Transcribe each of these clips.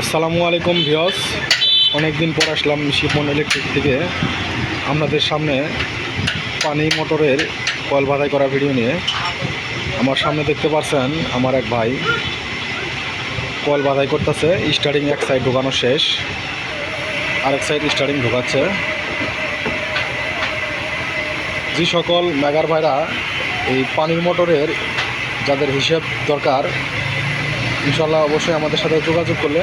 আসসালামু আলাইকুম ভিওস অনেকদিন পর আসলাম শিপন ইলেকট্রিক থেকে। আপনাদের সামনে পানি মোটরের কয়েল বাধাই করা ভিডিও নিয়ে। আমার সামনে দেখতে পাচ্ছেন আমার এক ভাই। কয়েল বাধাই করতেছে স্টার্টিং এক সাইড ঢোকানো শেষ। আরেক সাইড স্টার্টিং ঢোকাচ্ছে। যে সকল মেগার ভাইরা এই পানির মোটরের যাদের হিসেব দরকার ইনশাল্লাহ অবশ্যই আমাদের সাথে যোগাযোগ করলে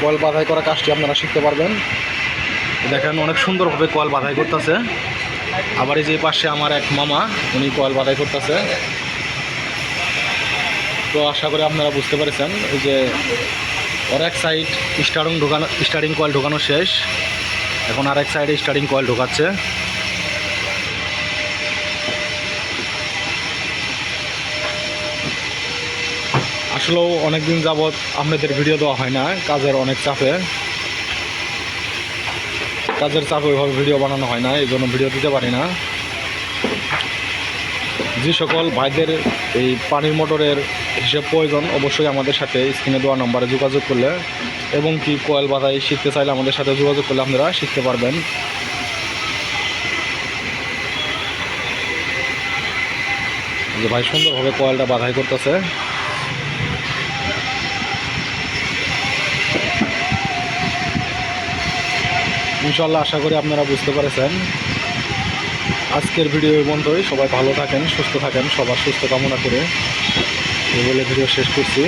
কয়েল বাধাই করা কাজটি আপনারা শিখতে পারবেন। দেখেন অনেক সুন্দরভাবে কয়েল বাধাই করতেছে। আবার এই যে পাশে আমার এক মামা, উনি কয়েল বাধাই করতেছে। তো আশা করি আপনারা বুঝতে পেরেছেন, এই যে ওর এক সাইড স্টারিং ঢোকানো স্টার্টিং কয়েল ঢোকানো শেষ। এখন আর এক সাইডে স্টার্টিং কয়েল ঢোকাচ্ছে। আসলেও অনেক দিন যাবৎ আপনাদের ভিডিও দেওয়া হয় না, কাজের অনেক চাপে। কাজের চাপে ওইভাবে ভিডিও বানানো হয় না, এই জন্য ভিডিও দিতে পারি না। যে সকল ভাইদের এই পানির মোটরের হিসেব প্রয়োজন, অবশ্যই আমাদের সাথে স্ক্রিনে দেওয়া নম্বরে যোগাযোগ করলে এবং কি কয়েল বাধাই শিখতে চাইলে আমাদের সাথে যোগাযোগ করলে আপনারা শিখতে পারবেন। যে ভাই সুন্দরভাবে কয়েলটা বাধাই করতেছে। ইনশাল্লাহ আশা করি আপনারা বুঝতে পারেছেন। আজকের ভিডিও বন্ধই সবাই ভালো থাকেন, সুস্থ থাকেন, সবার সুস্থ কামনা করে। এই বলে ভিডিও শেষ করছি।